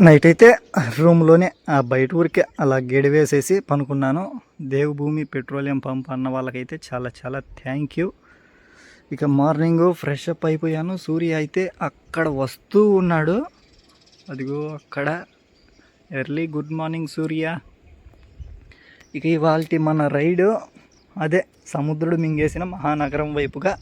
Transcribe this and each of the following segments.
Night అయితే రూమ్లోనే ఆ బయట ఊరికే అలా గేడి వేసేసి పనుకున్నాను. దేవభూమి పెట్రోలియం పంప్ అన్న వాళ్ళకైతే చాలా చాలా థ్యాంక్ యూ. ఇక మార్నింగ్ ఫ్రెష్ అప్ అయిపోయాను. సూర్య అయితే అక్కడ వస్తూ ఉన్నాడు. అదిగో అక్కడ. Early good morning Surya. ఇక ఇవాళ మన రైడు అదే సముద్రుడు మింగేసిన మహానగరం వైపుగా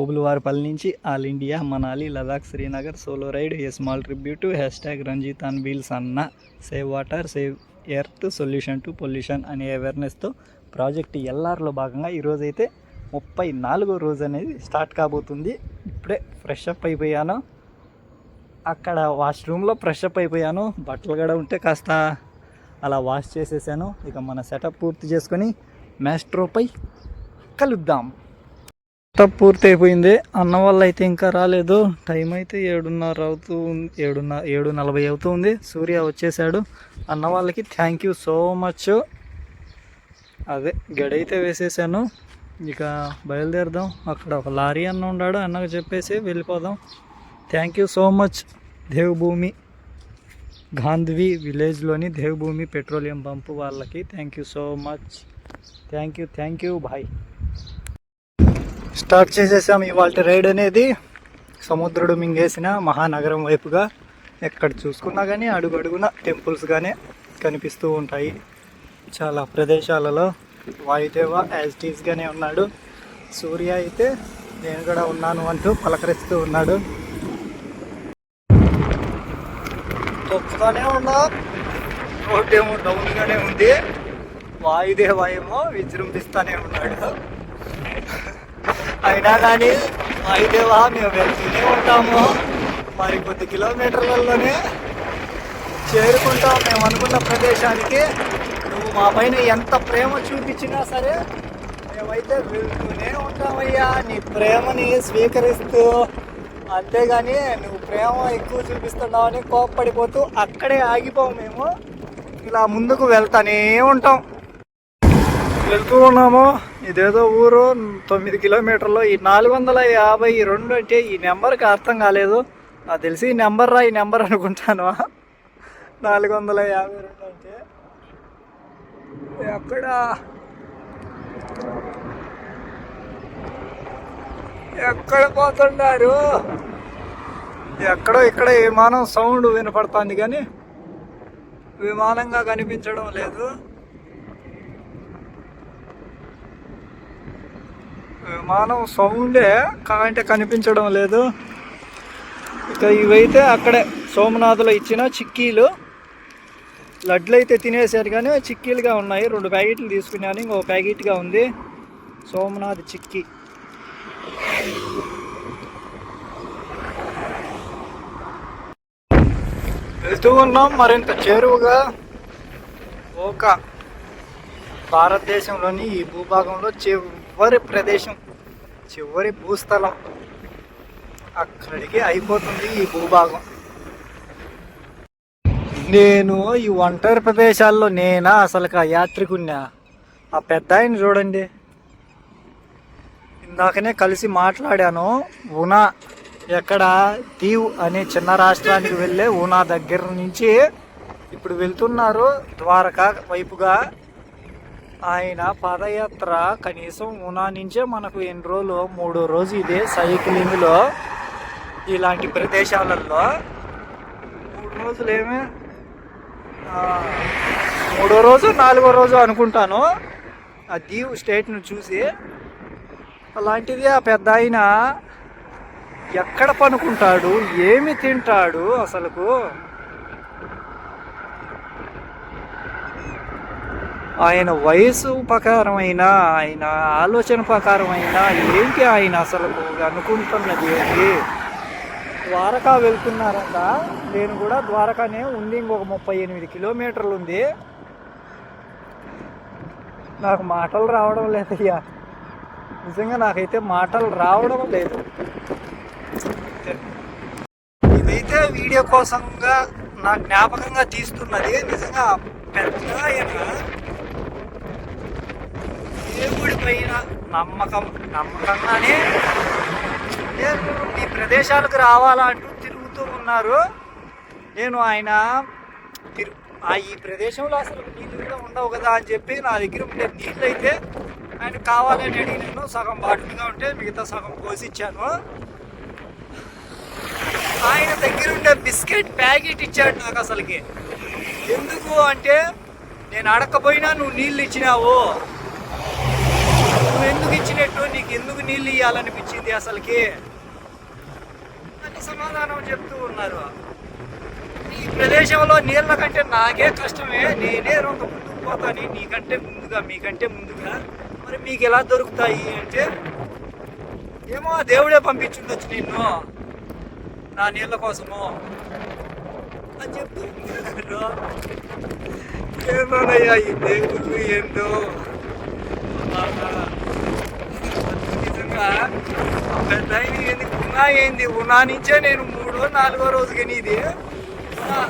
ఓబులవారిపల్లి నుంచి all India Manali Ladakh Srinagar solo ride a small tribute hashtag Ranjith on wheels అన్న save water save earth solution to pollution అనే అవేర్నెస్తో ప్రాజెక్ట్ ఎల్ఆర్లో భాగంగా ఈరోజైతే ముప్పై నాలుగో రోజు అనేది స్టార్ట్ కాబోతుంది. ఇప్పుడే ఫ్రెష్ అప్ అయిపోయాను. అక్కడ వాష్రూమ్లో ఫ్రెష్ అప్ అయిపోయాను. బట్టలు కూడా ఉంటే కాస్త అలా వాష్ చేసేసాను. ఇక మన సెటప్ పూర్తి చేసుకొని మ్యాస్ట్రోపై కలుద్దాం. పూర్తి అయిపోయింది అన్న వాళ్ళు అయితే ఇంకా రాలేదు. టైం అయితే ఏడున్నర అవుతూ ఏడున్నర ఏడు నలభై అవుతుంది సూర్య వచ్చేసాడు. అన్న వాళ్ళకి థ్యాంక్ యూ సో మచ్. అదే గడైతే వేసేసాను. ఇక బయలుదేరదాం. అక్కడ ఒక లారీ అన్న ఉన్నాడు అన్నకు చెప్పేసి వెళ్ళిపోదాం. Thank you so much. Devabhoomi Gandhi విలేజ్లోని Devbhumi petroleum pump వాళ్ళకి. Thank you so much. Thank you thank you. Bye. Start చేసేసాం ఇవాళ రైడ్ అనేది. సముద్రుడు మింగేసిన మహానగరం వైపుగా ఎక్కడ చూసుకున్నా కానీ అడుగు అడుగున టెంపుల్స్ కానీ కనిపిస్తూ ఉంటాయి. చాలా ప్రదేశాలలో వాయుదేవ యాజిటీస్గానే ఉన్నాడు. సూర్య అయితే నేను కూడా ఉన్నాను అంటూ పలకరిస్తూ ఉన్నాడు. తొక్కుతానే ఉన్నా. రోడ్డు ఏమో డౌన్గానే ఉంది. వాయుదేవ ఏమో విజృంభిస్తూనే ఉన్నాడు. అయినా కానీ అయితేవా మేము వెళ్తూనే ఉంటాము. మరి కొద్ది కిలోమీటర్లలోనే చేరుకుంటాం. మేము అనుకున్న ప్రదేశానికి నువ్వు మా పైన ఎంత ప్రేమ చూపించినా సరే మేమైతే వెళ్తూనే ఉంటామయ్యా. నీ ప్రేమని స్వీకరిస్తూ అంతేగాని నువ్వు ప్రేమ ఎక్కువ చూపిస్తున్నావని కోప్పడిపోతూ అక్కడే ఆగిపోవు మేము. ఇలా ముందుకు వెళ్తానే ఉంటాం. వెళ్తూ ఉన్నాము. ఇదేదో ఊరు తొమ్మిది కిలోమీటర్లు. ఈ నాలుగు వందల యాభై రెండు అంటే ఈ నెంబర్కి అర్థం కాలేదు. నాకు తెలిసి ఈ నెంబర్ రా ఈ నెంబర్ అనుకుంటాను. నాలుగు వందల యాభై రెండు అంటే. ఎక్కడ? ఎక్కడ పోతున్నారు? ఎక్కడో ఇక్కడ విమానం సౌండ్ వినపడుతుంది కానీ విమానంగా కనిపించడం లేదు. విమానం సౌండే కాంటే కనిపించడం లేదు. ఇక ఇవైతే అక్కడే సోమనాథులో ఇచ్చిన చిక్కీలు. లడ్లు అయితే తినేసారు కానీ చిక్కీలుగా ఉన్నాయి. రెండు ప్యాకెట్లు తీసుకున్నాను. ఇంకో ప్యాకెట్గా ఉంది. సోమనాథ్ చిక్కీ. వెళ్తూ ఉన్నాం. మరింత చేరువుగా ఒక భారతదేశంలోని ఈ భూభాగంలో చివరి ప్రదేశం చివరి భూస్థలం అక్కడికి అయిపోతుంది ఈ భూభాగం. నేను ఈ ఒంటరి ప్రదేశాల్లో నేనా? అసలు ఆ యాత్రికున్నా ఆ పెద్ద ఆయన చూడండి. ఇందాకనే కలిసి మాట్లాడాను ఉనా ఎక్కడ? దీవ్ అనే చిన్న రాష్ట్రానికి వెళ్ళే ఉనా దగ్గర నుంచి ఇప్పుడు వెళ్తున్నారు ద్వారకా వైపుగా ఆయన పాదయాత్ర కనీసం ఉనా నుంచే మనకు ఎన్ని రోజులు? మూడో రోజు ఇదే సైక్లింగ్లో ఇలాంటి ప్రదేశాలలో. మూడు రోజులు ఏమే? మూడో రోజు నాలుగో రోజు అనుకుంటాను. ఆ దీవ్ స్టేట్ను చూసి అలాంటిది ఆ పెద్ద ఆయన ఎక్కడ పనుకుంటాడు? ఏమి తింటాడు అసలుకు? ఆయన వయసు ప్రకారమైన ఆయన ఆలోచన ప్రకారమైన ఏంటి ఆయన అసలు అనుకుంటున్నది ఏంటి ద్వారకా వెళ్తున్నారంట. నేను కూడా ద్వారకానే ఉంది ఇంకొక ముప్పై ఎనిమిది కిలోమీటర్లు ఉంది. నాకు మాటలు రావడం లేదయ్యా. నిజంగా నాకైతే మాటలు రావడం లేదు. ఇదైతే వీడియో కోసంగా నా జ్ఞాపకంగా తీస్తున్నది. నిజంగా పెద్ద దేవుడి పైన నమ్మకం నమ్మకంగానే నేను ఈ ప్రదేశాలకు రావాలా అంటూ తిరుగుతూ ఉన్నారు. నేను ఆయన తిరు ఆ ఈ ప్రదేశంలో అసలు నీళ్ళు కూడా ఉండవు కదా అని చెప్పి నా దగ్గర ఉండే నీళ్ళు అయితే ఆయన కావాలని అడిగినాను సగం బాటిల్గా ఉంటే మిగతా సగం పోసి ఇచ్చాను ఆయన దగ్గర ఉండే బిస్కెట్ ప్యాకెట్ ఇచ్చాడు నాకు అసలుకి. ఎందుకు అంటే నేను అడగకపోయినా నువ్వు నీళ్ళు ఇచ్చినావు. నువ్వు ఎందుకు ఇచ్చినట్టు? నీకు ఎందుకు నీళ్ళు ఇవ్వాలనిపించింది అసలుకి? అని సమాధానం చెప్తూ ఉన్నారు. ఈ ప్రదేశంలో నీళ్ళ కంటే నాకే కష్టమే. నేనే రెండు ముందుకు పోతాను. నీకంటే ముందుగా మీకంటే ముందుగా మరి మీకు ఎలా దొరుకుతాయి అంటే ఏమో ఆ దేవుడే పంపించుండొచ్చు నిన్ను. నా నీళ్ళ కోసము. అని చెప్తూ ఏమోనయ్యా ఈ దేవుడు ఏందో. పెద్ద ఉన్నా ఏంది? ఉన్నా నుంచే నేను మూడో నాలుగో రోజు నీది. ఉన్నా.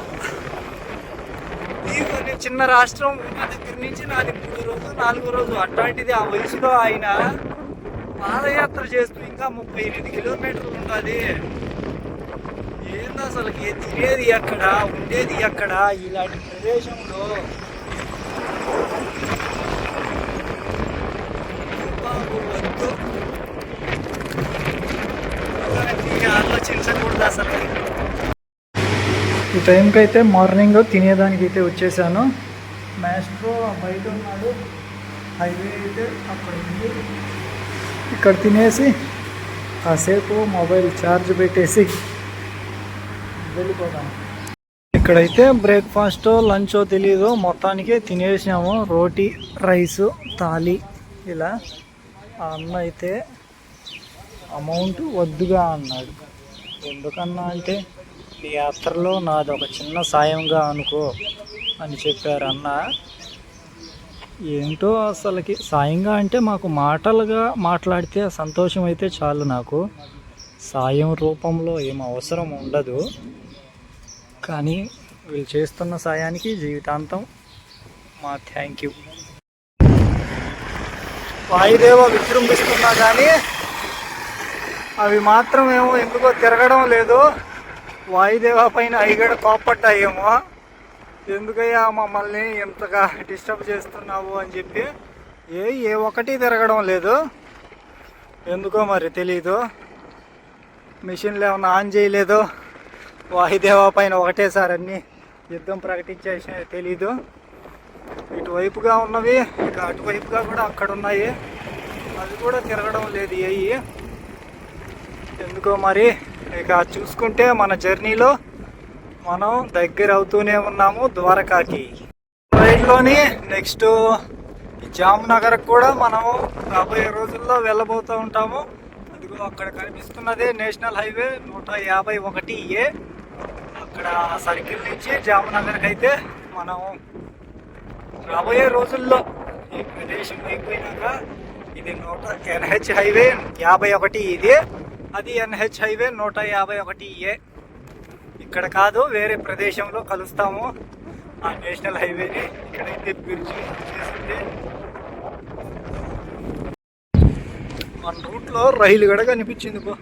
చిన్న రాష్ట్రం ఉన్న దగ్గర నుంచి నాది మూడు రోజు నాలుగో రోజు. అట్లాంటిది ఆ వయసులో ఆయన పాదయాత్ర చేస్తూ ఇంకా ముప్పై ఎనిమిది కిలోమీటర్లు ఉండాలి. ఏందో అసలు తినేది ఎక్కడ? ఉండేది ఎక్కడ? ఇలాంటి ప్రదేశంలో టైంకి అయితే మార్నింగ్ తినేదానికి అయితే వచ్చేసాను. మ్యాస్ట్రో బయట ఉన్నాడు. హైవే అయితే అక్కడ ఉంది. ఇక్కడ తినేసి కాసేపు మొబైల్ ఛార్జ్ పెట్టేసి వెళ్ళిపోతాం ఇక్కడైతే బ్రేక్ఫాస్ట్ లంచో తెలీదు. మొత్తానికి తినేసినాము. రోటీ రైస్ తాలి ఇలా. ఆ అన్న అయితే అమౌంట్ వద్దుగా అన్నాడు. ఎందుకన్నా అంటే ఈ యాత్రలో నాది ఒక చిన్న సాయంగా అనుకో అని చెప్పారు అన్న. ఏంటో అసలుకి సాయంగా అంటే మాకు మాటలుగా మాట్లాడితే సంతోషం అయితే చాలు నాకు. సాయం రూపంలో ఏం అవసరం ఉండదు. కానీ వీళ్ళు చేస్తున్న సాయానికి జీవితాంతం మా థ్యాంక్ యూ. వాయుదేవ విజృంభిస్తున్నా కానీ అవి మాత్రం ఏమో ఎందుకో తిరగడం లేదు. వాయుదేవ పైన ఐగడ కోప్పడ్డాయేమో. ఎందుకయ్యా మమ్మల్ని ఇంతగా డిస్టర్బ్ చేస్తున్నావు అని చెప్పి ఏ ఏ ఒక్కటి తిరగడం లేదు. ఎందుకో మరి తెలీదు. మిషన్లు ఏమైనా ఆన్ చేయలేదు. వాయుదేవ పైన ఒకటేసారి అన్ని యుద్ధం ప్రకటించేసిన తెలీదు. ఇటువైపుగా ఉన్నవి ఇక అటువైపుగా కూడా అక్కడ ఉన్నాయి అది కూడా తిరగడం లేదు ఏవి ఎందుకో మరి ఇక చూసుకుంటే మన జర్నీలో మనం దగ్గర అవుతూనే ఉన్నాము ద్వారకాకి. ట్రైన్లోని నెక్స్ట్ జామ్నగర్ కూడా మనం రాబోయే రోజుల్లో వెళ్ళబోతూ ఉంటాము. అదిగో అక్కడ కనిపిస్తున్నదే నేషనల్ హైవే నూట యాభై ఒకటి ఏ. అక్కడ సర్కిల్ నుంచి జామ్నగర్కి అయితే మనం రాబోయే రోజుల్లో ఈ ప్రదేశం అయిపోయినాక ఇది నూట ఎన్హెచ్ హైవే యాభై ఒకటి ఇది. అది ఎన్హెచ్ హైవే నూట యాభై ఒకటి ఏ. ఇక్కడ కాదు వేరే ప్రదేశంలో కలుస్తాము. ఆ నేషనల్ హైవేని ఇక్కడైతే బ్రిడ్జి చేసింది మన రూట్లో రైలు కూడా కనిపించింది పో.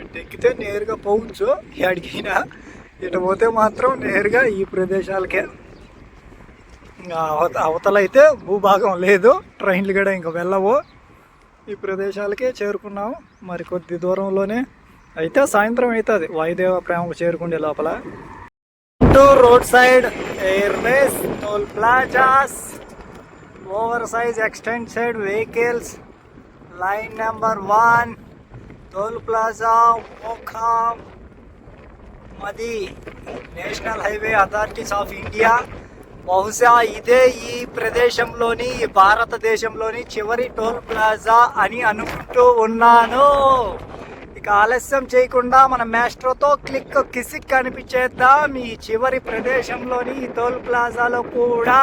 ఇటు ఎక్కితే నేరుగా పోవచ్చు. ఎడిగినా ఇటు పోతే మాత్రం నేరుగా ఈ ప్రదేశాలకే. ఇంకా అవత అవతలైతే భూభాగం లేదు. ట్రైన్లు కూడా ఇంకా వెళ్ళవు. ఈ ప్రదేశాలకే చేరుకున్నాము. మరి కొద్ది దూరంలోనే అయితే సాయంత్రం అవుతుంది. వాయుదేవ ప్రేమకు చేరుకుండే లోపల. To road side airways toll plazas over size extended vehicles line number one toll plaza మోఖాం మది national highway authorities of India బహుశా ఇదే ఈ ప్రదేశంలోని ఈ భారతదేశంలోని చివరి టోల్ ప్లాజా అని అనుకుంటూ ఉన్నాను. ఇక ఆలస్యం చేయకుండా మన మాస్ట్రోతో క్లిక్ కిసిక్ అనిపించేద్దాం ఈ చివరి ప్రదేశంలోని ఈ టోల్ ప్లాజాలో కూడా.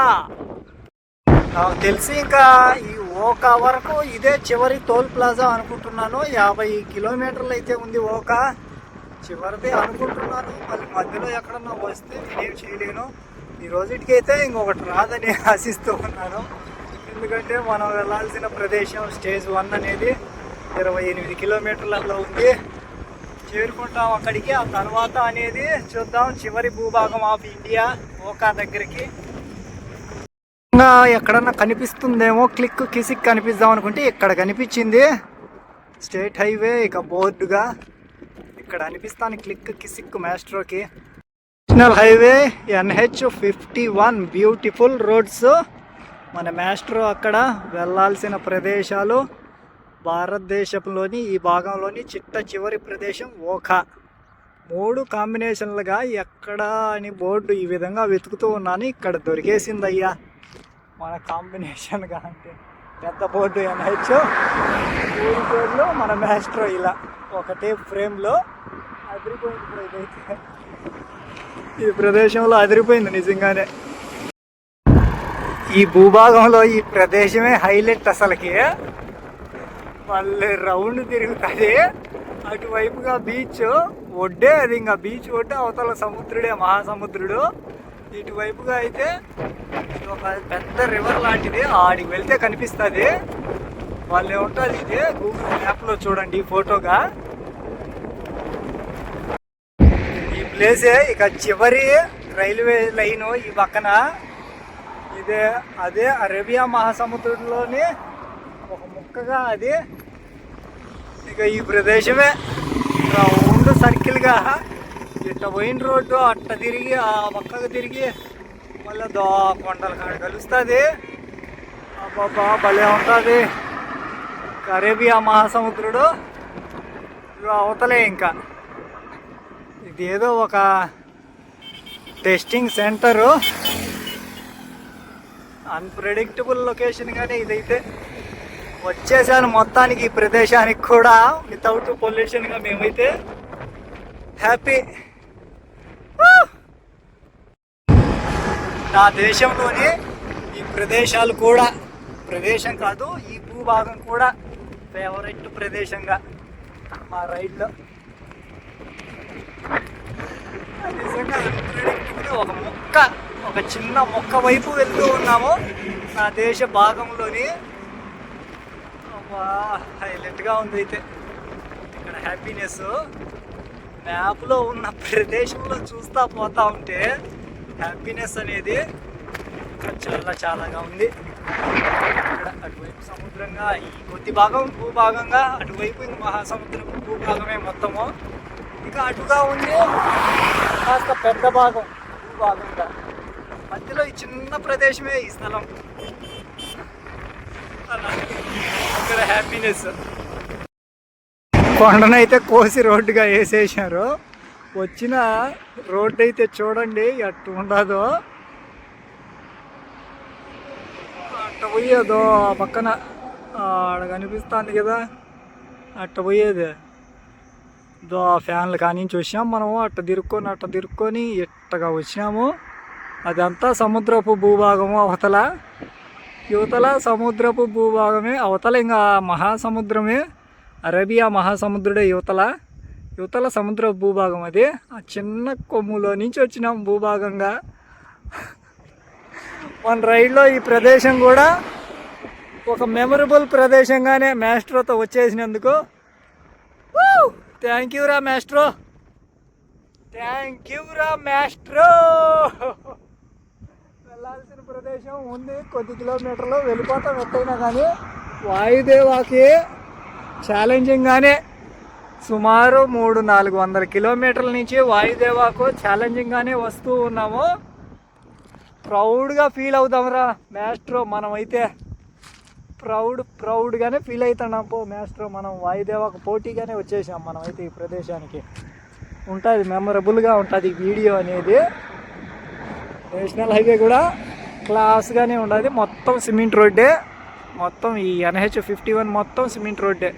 నాకు తెలిసి ఇంకా ఈ ఓక వరకు ఇదే చివరి టోల్ ప్లాజా అనుకుంటున్నాను. యాభై కిలోమీటర్లు అయితే ఉంది ఓక. చివరిది అనుకుంటున్నాను. మళ్ళీ మధ్యలో ఎక్కడన్నా వస్తే నేనేం చేయలేను ఈ రోజుటికి అయితే ఇంకొకటి రాదని ఆశిస్తూ ఉన్నాను. ఎందుకంటే మనం వెళ్ళాల్సిన ప్రదేశం స్టేజ్ వన్ అనేది ఇరవై ఎనిమిది కిలోమీటర్లలో ఉంది. చేరుకుంటాం అక్కడికి. ఆ తర్వాత అనేది చూద్దాం చివరి భూభాగం ఆఫ్ ఇండియా ఓకా దగ్గరికి. ఇంకా ఎక్కడన్నా కనిపిస్తుందేమో క్లిక్ కిసిక్ కనిపిద్దాం అనుకుంటే ఇక్కడ కనిపించింది. స్టేట్ హైవే ఇక బోర్డుగా. ఇక్కడ అనిపిస్తాను క్లిక్ కిసిక్ మాస్ట్రోకి. National highway NH fifty one beautiful roads మన మాస్టర్ అక్కడ వెళ్ళాల్సిన ప్రదేశాలు భారతదేశంలోని ఈ భాగంలోని చిట్ట చివరి ప్రదేశం ఓఖా. మూడు కాంబినేషన్లుగా ఎక్కడ అని బోర్డు ఈ విధంగా వెతుకుతూ ఉన్నాను. ఇక్కడ దొరికేసిందయ్యా. మన కాంబినేషన్గా అంటే పెద్ద బోర్డు ఎన్హెచ్ మూడు బోర్డులో మన మాస్టర్ ఇలా. ఒకటే ఫ్రేమ్లో అదిరిపోయింది ఇప్పుడు ఇదైతే. ఈ ప్రదేశంలో అదిరిపోయింది నిజంగానే. ఈ భూభాగంలో ఈ ప్రదేశమే హైలైట్ అసలుకి. మళ్ళీ రౌండ్ తిరుగుతుంది. అటువైపుగా బీచ్. ఒడ్డే అది ఇంకా బీచ్ ఒడ్డే అవతల సముద్రుడే మహాసముద్రుడు. ఇటువైపుగా అయితే ఇది ఒక పెద్ద రివర్ లాంటిది. ఆడికి వెళ్తే కనిపిస్తుంది. వాళ్ళు ఏముంటుంది ఇది. గూగుల్ మ్యాప్లో చూడండి ఫోటోగా ఈ ప్లేసే ఇక చివరి రైల్వే లైన్ ఈ పక్కన. ఇదే అదే అరేబియా మహాసముద్రంలోని ఒక ముక్కగా అది. ఇక ఈ ప్రదేశమే. రౌండ్ సర్కిల్గా. ఇట్లా పోయిన రోడ్డు అట్ట తిరిగి ఆ పక్కకు తిరిగి మళ్ళీ దో కొండల కాడ కలుస్తుంది. అబ్బాబా భలే ఉంటుంది. అరేబియా మహాసముద్రుడు. ఇగో అవతలే ఇంకా. ఇది ఏదో ఒక టెస్టింగ్ సెంటరు. అన్ప్రెడిక్టబుల్ లొకేషన్ కానీ ఇదైతే. వచ్చేసాను మొత్తానికి ఈ ప్రదేశానికి కూడా. వితౌట్ పొల్యూషన్గా మేమైతే హ్యాపీ నా దేశంలోని ఈ ప్రదేశాలు కూడా ప్రదేశం కాదు ఈ భూభాగం కూడా ఫేవరెట్ ప్రదేశంగా మా రైడ్లో నిజంగా ఒక మొక్క ఒక చిన్న మొక్క వైపు వెళ్తూ ఉన్నాము. నా దేశ భాగంలోని హైలైట్గా ఉంది అయితే. ఇక్కడ హ్యాపీనెస్. మ్యాప్లో ఉన్న ప్రదేశంలో చూస్తా పోతా ఉంటే హ్యాపీనెస్ అనేది చాలా చాలాగా ఉంది. ఇక్కడ అటువైపు సముద్రంగా ఈ కొద్ది భాగం భూభాగంగా అటువైపు ఇంక మహాసముద్రం భూభాగమే మొత్తము. ఇక అటుగా ఉంది కాస్త పెద్ద భాగం భూభాగంగా మధ్యలో ఈ చిన్న ప్రదేశమే ఈ స్థలం. అక్కడ హ్యాపీనెస్ కొండనైతే కోసి రోడ్డుగా వేసేసారు వచ్చిన రోడ్డు అయితే చూడండి అట్టు ఉండదో. అట్ట పోయేదో ఆ పక్కన. ఆడ కనిపిస్తుంది కదా. అట్ట పోయేది. ఫ్యాన్లు కానించి వచ్చాం మనము అట్ట తిరుక్కొని అట్ట తిరుక్కొని ఇట్టగా వచ్చినాము. అదంతా సముద్రపు భూభాగము అవతల. యువతల సముద్రపు భూభాగమే అవతల ఇంకా మహాసముద్రమే. అరేబియా మహాసముద్రుడే యువతల యువతల సముద్ర భూభాగం అది. ఆ చిన్న కొమ్ములో నుంచి వచ్చినాం భూభాగంగా. మన రైడ్లో ఈ ప్రదేశం కూడా ఒక మెమరబుల్ ప్రదేశంగానే మాస్ట్రోతో వచ్చేసినందుకు థ్యాంక్ యూ రా మాస్ట్రో థ్యాంక్ యూ రా మాస్ట్రో వెళ్ళాల్సిన ప్రదేశం ఉంది. కొద్ది కిలోమీటర్లు వెళ్ళిపోతాం ఎట్టయినా కానీ. వాయుదేవాకి ఛాలెంజింగ్గానే సుమారు మూడు నాలుగు వందల కిలోమీటర్ల నుంచి వాయుదేవాకు ఛాలెంజింగ్గానే వస్తూ ఉన్నాము. ప్రౌడ్గా ఫీల్ అవుతాంరా మాస్ట్రో మనమైతే ప్రౌడ్ ప్రౌడ్గానే ఫీల్ అవుతున్నాం పో మాస్టర్ మనం వాయుదేవాకు పోటీగానే వచ్చేసాం మనం అయితే ఈ ప్రదేశానికి. ఉంటుంది మెమరబుల్గా ఉంటుంది వీడియో అనేది. నేషనల్ హైవే కూడా క్లాస్గానే ఉండదు. మొత్తం సిమెంట్ రోడ్డే. మొత్తం ఈ ఎన్హెచ్ ఫిఫ్టీ వన్ మొత్తం సిమెంట్ రోడ్డే.